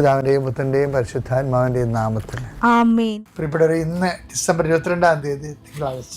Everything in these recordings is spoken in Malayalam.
പിതാവിന്റെയും പുത്രന്റെയും പരിശുദ്ധാത്മാവിന്റെയും നാമത്തിൽ. പ്രിയപ്പെട്ടവർ ഇന്ന് ഡിസംബർ ഇരുപത്തിരണ്ടാം തീയതി തിങ്കളാഴ്ച.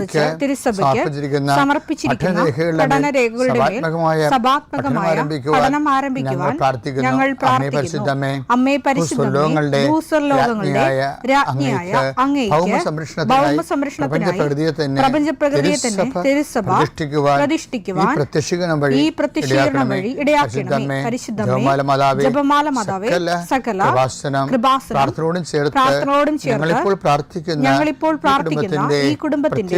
കുറിച്ച് തിരുസഭയ്ക്ക് സമർപ്പിച്ചിരിക്കുന്ന പഠന രേഖകളുടെ പഠനരേഖകളുടെ സഭാത്മകമായ പഠനം ആരംഭിക്കുവാൻ ഞങ്ങൾ പ്രാർത്ഥിക്കുന്നു. അമ്മേ പരിശുദ്ധമേ, ഭൂസ്വർലോകങ്ങളുടെ രാജ്ഞിയായ അങ്ങേക്ക് ഭൗമ സംരക്ഷണത്തിനായി പ്രപഞ്ചപ്രകൃതിയെ തന്നെ തിരുസഭ പ്രതിഷ്ഠിക്കുവാൻ ഈ പ്രത്യക്ഷീകരണം വഴി ഇടയാക്കണമേ. പരിശുദ്ധമേ, ജപമാല മാതാവേ, സകല കൃപാസനം കൃപാസനം പ്രാർത്ഥനയോടും ചേർത്ത് ഞങ്ങളിപ്പോൾ പ്രാർത്ഥിക്കുന്ന ഞങ്ങളിപ്പോൾ പ്രാർത്ഥിക്കുന്ന ഈ കുടുംബത്തിന്റെ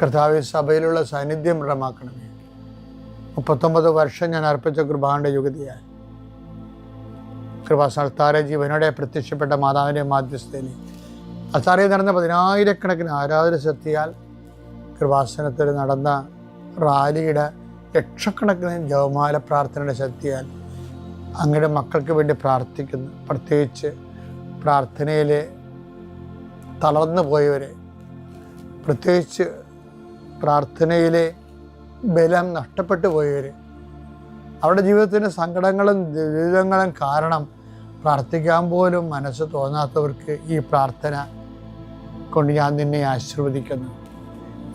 കർത്താവെ സഭയിലുള്ള സാന്നിധ്യം ദൃഢമാക്കണമേ. മുപ്പത്തൊമ്പത് വർഷം ഞാൻ അർപ്പിച്ച കൃപാന്റെ യുഗതിയായി കൃപാസ്ഥാന ജീവനോടെ പ്രത്യക്ഷപ്പെട്ട മാതാവിന്റെ മാധ്യസ്ഥയിൽ അത്താറയിൽ നടന്ന പതിനായിരക്കണക്കിന് ആരാധന ശക്തിയാൽ കൃപാസനത്തിൽ നടന്ന റാലിയുടെ ലക്ഷക്കണക്കിന് ജവമാല പ്രാർത്ഥനയുടെ ശക്തിയാൽ അങ്ങയുടെ മക്കൾക്ക് വേണ്ടി പ്രാർത്ഥിക്കുന്നു. പ്രത്യേകിച്ച് പ്രാർത്ഥനയിൽ തളർന്നു പോയവരെ പ്രത്യേകിച്ച് പ്രാർത്ഥനയിലെ ബലം നഷ്ടപ്പെട്ടു പോയവർ അവരുടെ ജീവിതത്തിന്റെ സങ്കടങ്ങളും ദുരിതങ്ങളും കാരണം പ്രാർത്ഥിക്കാൻ പോലും മനസ്സ് തോന്നാത്തവർക്ക് ഈ പ്രാർത്ഥന കൊണ്ട് ഞാൻ നിന്നെ ആശീർവദിക്കുന്നു.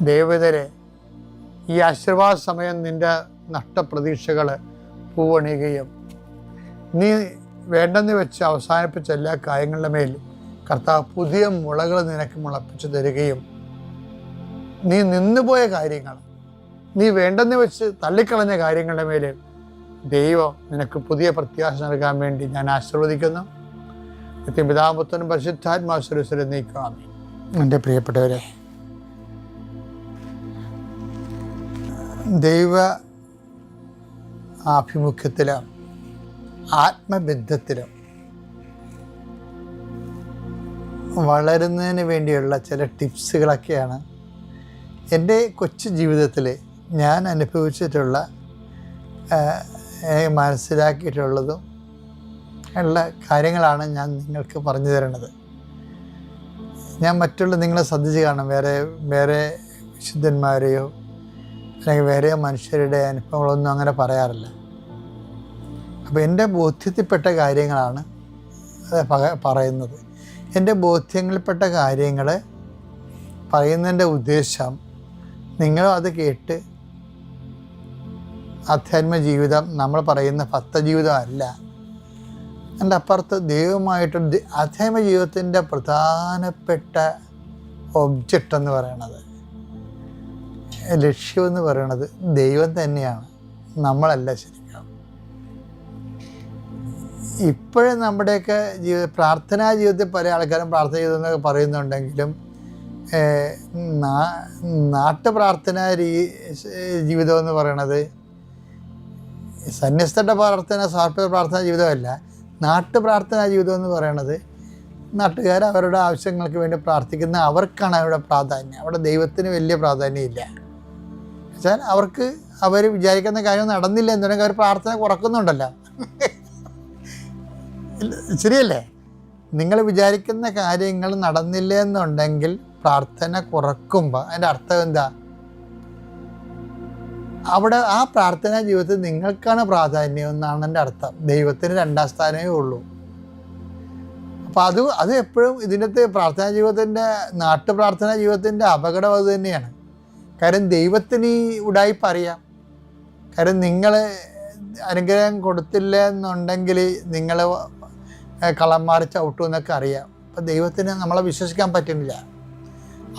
ദേവതരെ ഈ ആശീർവാദ സമയം നിന്റെ നഷ്ടപ്രതീക്ഷകൾ പൂവണിയുകയും നീ വേണ്ടെന്ന് വെച്ച് അവസാനിപ്പിച്ച എല്ലാ കാര്യങ്ങളുടെ മേൽ കർത്താവ് പുതിയ മുളകൾ നിനക്ക് മുളപ്പിച്ചു തരികയും നീ നിന്നുപോയ കാര്യങ്ങൾ നീ വേണ്ടെന്ന് വെച്ച് തള്ളിക്കളഞ്ഞ കാര്യങ്ങളുടെ മേലെ ദൈവം നിനക്ക് പുതിയ പ്രത്യാശ നൽകാൻ വേണ്ടി ഞാൻ ആശീർവദിക്കുന്നു. നിത്യപിതാപുത്തനും പരിശുദ്ധാത്മാസുരസ്വരം നീക്കാം എന്റെ പ്രിയപ്പെട്ടവരെ ദൈവ ആഭിമുഖ്യത്തിലും ആത്മബന്ധത്തിലും വളരുന്നതിന് വേണ്ടിയുള്ള ചില ടിപ്സുകളൊക്കെയാണ് എന്റെ കൊച്ചു ജീവിതത്തിൽ ഞാൻ അനുഭവിച്ചിട്ടുള്ള മനസ്സിലാക്കിയിട്ടുള്ളതും ഉള്ള കാര്യങ്ങളാണ് ഞാൻ നിങ്ങൾക്ക് പറഞ്ഞു തരുന്നത്. ഞാൻ മറ്റുള്ള നിങ്ങളെ ശ്രദ്ധിച്ച് കാണും. വേറെ വേറെ വിശുദ്ധന്മാരെയോ അല്ലെങ്കിൽ വേറെ മനുഷ്യരുടെ അനുഭവങ്ങളൊന്നും അങ്ങനെ പറയാറില്ല. അപ്പോൾ എന്റെ ബോധ്യത്തിൽപ്പെട്ട കാര്യങ്ങളാണ് പറയുന്നത്. എന്റെ ബോധ്യങ്ങളിൽപ്പെട്ട കാര്യങ്ങൾ പറയുന്നതിന്റെ ഉദ്ദേശം നിങ്ങളും അത് കേട്ട് അധ്യാത്മ ജീവിതം നമ്മൾ പറയുന്ന ഭക്തജീവിതം അല്ല. എന്റെ അപ്പുറത്ത് ദൈവമായിട്ട് അധ്യാത്മ ജീവിതത്തിന്റെ പ്രധാനപ്പെട്ട ഒബ്ജക്റ്റ് എന്ന് പറയണത് ലക്ഷ്യം എന്ന് പറയണത് ദൈവം തന്നെയാണ്. നമ്മളല്ല ശരിക്കും. ഇപ്പോഴും നമ്മുടെയൊക്കെ ജീവിത പ്രാർത്ഥനാ ജീവിതത്തിൽ പല ആൾക്കാരും പ്രാർത്ഥന ചെയ്തെന്നൊക്കെ പറയുന്നുണ്ടെങ്കിലും ഏഹ്, നാ- നാട്ടു പ്രാർത്ഥന രീ ജീവിതം എന്ന് പറയണത്. സന്യസ്തരുടെ പ്രാർത്ഥന സാർപ്പിക പ്രാർത്ഥന ജീവിതമല്ല. നാട്ടു പ്രാർത്ഥനാ ജീവിതം എന്ന് പറയണത് നാട്ടുകാർ അവരുടെ ആവശ്യങ്ങൾക്ക് വേണ്ടി പ്രാർത്ഥിക്കുന്ന അവർക്കാണ് അവരുടെ പ്രാധാന്യം. അവിടെ ദൈവത്തിന് വലിയ പ്രാധാന്യമില്ല. വെച്ചാൽ അവർക്ക് അവർ വിചാരിക്കുന്ന കാര്യം നടന്നില്ല എന്നുണ്ടെങ്കിൽ അവർ പ്രാർത്ഥന കുറക്കുന്നുണ്ടല്ലോ. ശരിയല്ലേ? നിങ്ങൾ വിചാരിക്കുന്ന കാര്യങ്ങൾ നടന്നില്ല എന്നുണ്ടെങ്കിൽ പ്രാർത്ഥന കുറക്കുമ്പോൾ അതിന്റെ അർത്ഥം എന്താ? അവിടെ ആ പ്രാർത്ഥനാ ജീവിതത്തിൽ നിങ്ങൾക്കാണ് പ്രാധാന്യം എന്നാണ് എന്റെ അർത്ഥം. ദൈവത്തിന് രണ്ടാം സ്ഥാനമേ ഉള്ളൂ. അപ്പോൾ അത് അത് എപ്പോഴും ഇതിന്റെ പ്രാർത്ഥനാ ജീവിതത്തിന്റെ നാട്ടു പ്രാർത്ഥനാ ജീവിതത്തിന്റെ അപകടം അത് തന്നെയാണ്. കാരണം ദൈവത്തിന് ഈ ഉടായ്പ അറിയാം കാര്യം നിങ്ങൾ അനുഗ്രഹം കൊടുത്തില്ല എന്നുണ്ടെങ്കിൽ നിങ്ങൾ കള്ളന്മാർ ചവിട്ടും എന്നൊക്കെ അറിയാം. അപ്പം ദൈവത്തിന് നമ്മളെ വിശ്വസിക്കാൻ പറ്റുന്നില്ല.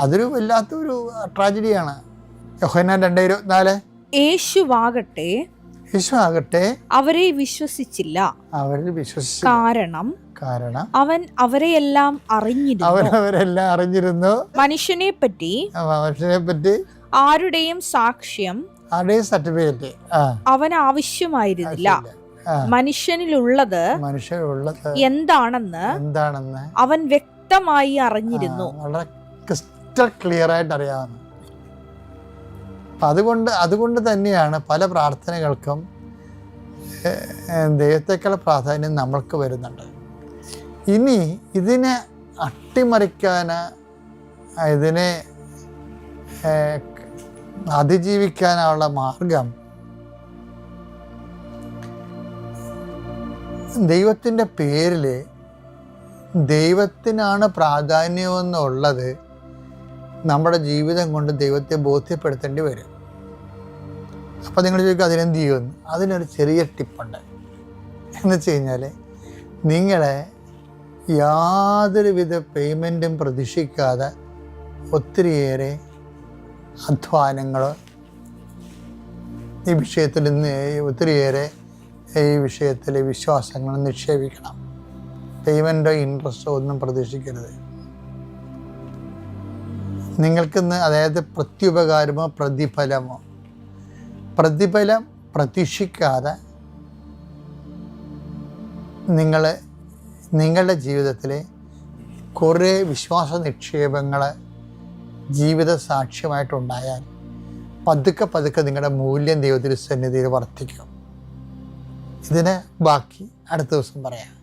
അതൊരു വല്ലാത്തൊരു ട്രാജഡിയാണ്. രണ്ട് ഇരുപത്തിനാല്. യേശുവാകട്ടെ. യേശു ആകട്ടെ അവരെ വിശ്വസിച്ചില്ല. അവരെ വിശ്വസിച്ചു കാരണം കാരണം അവൻ അവരെയെല്ലാം അറിഞ്ഞിരുന്നു. അവൻ അവരെല്ലാം അറിഞ്ഞിരുന്നു. മനുഷ്യനെ പറ്റി മനുഷ്യനെ പറ്റി ആരുടെയും സാക്ഷ്യം ആരുടെയും സർട്ടിഫിക്കറ്റ്? അവൻ ആവശ്യമായിരുന്നില്ല. മനുഷ്യനിലുള്ളത് മനുഷ്യനുള്ളത് എന്താണെന്ന് എന്താണെന്ന് അവൻ വ്യക്തമായി അറിഞ്ഞിരുന്നു. വളരെ ക്രിസ്റ്റൽ ക്ലിയർ ആയിട്ട് അറിയാവുന്നത് അതുകൊണ്ട് അതുകൊണ്ട് തന്നെയാണ് പല പ്രാർത്ഥനകൾക്കും ദൈവത്തേക്കുള്ള പ്രാധാന്യം നമ്മൾക്ക് വരുന്നുണ്ട്. ഇനി ഇതിനെ അട്ടിമറിക്കാൻ ഇതിനെ അതിജീവിക്കാനുള്ള മാർഗം ദൈവത്തിന്റെ പേരിൽ ദൈവത്തിനാണ് പ്രാധാന്യമെന്നുള്ളത് നമ്മുടെ ജീവിതം കൊണ്ട് ദൈവത്തെ ബോധ്യപ്പെടുത്തേണ്ടി വരും. അപ്പോൾ നിങ്ങൾ ചോദിക്കും അതിനെന്ത് ചെയ്യുമെന്ന്? അതിനൊരു ചെറിയ ടിപ്പുണ്ട്. എന്ന് വെച്ച് കഴിഞ്ഞാൽ നിങ്ങളെ യാതൊരുവിധ പേയ്മെന്റും പ്രതീക്ഷിക്കാതെ ഒത്തിരിയേറെ അധ്വാനങ്ങൾ ഈ വിഷയത്തിൽ നിന്ന് ഒത്തിരിയേറെ ഈ വിഷയത്തിൽ വിശ്വാസങ്ങൾ നിക്ഷേപിക്കണം. പേയ്മെന്റോ ഇൻട്രസ്റ്റോ ഒന്നും പ്രതീക്ഷിക്കരുത്. നിങ്ങൾക്കിന്ന് അതായത് പ്രത്യുപകാരമോ പ്രതിഫലമോ? പ്രതിഫലം പ്രതീക്ഷിക്കാതെ നിങ്ങൾ നിങ്ങളുടെ ജീവിതത്തിൽ കുറേ വിശ്വാസ നിക്ഷേപങ്ങൾ ജീവിത സാക്ഷ്യമായിട്ടുണ്ടായാൽ പതുക്കെ പതുക്കെ നിങ്ങളുടെ മൂല്യം ദൈവത്തിന്റെ സന്നിധിയിൽ വർദ്ധിക്കും. ഇതിന് ബാക്കി അടുത്ത ദിവസം പറയാം.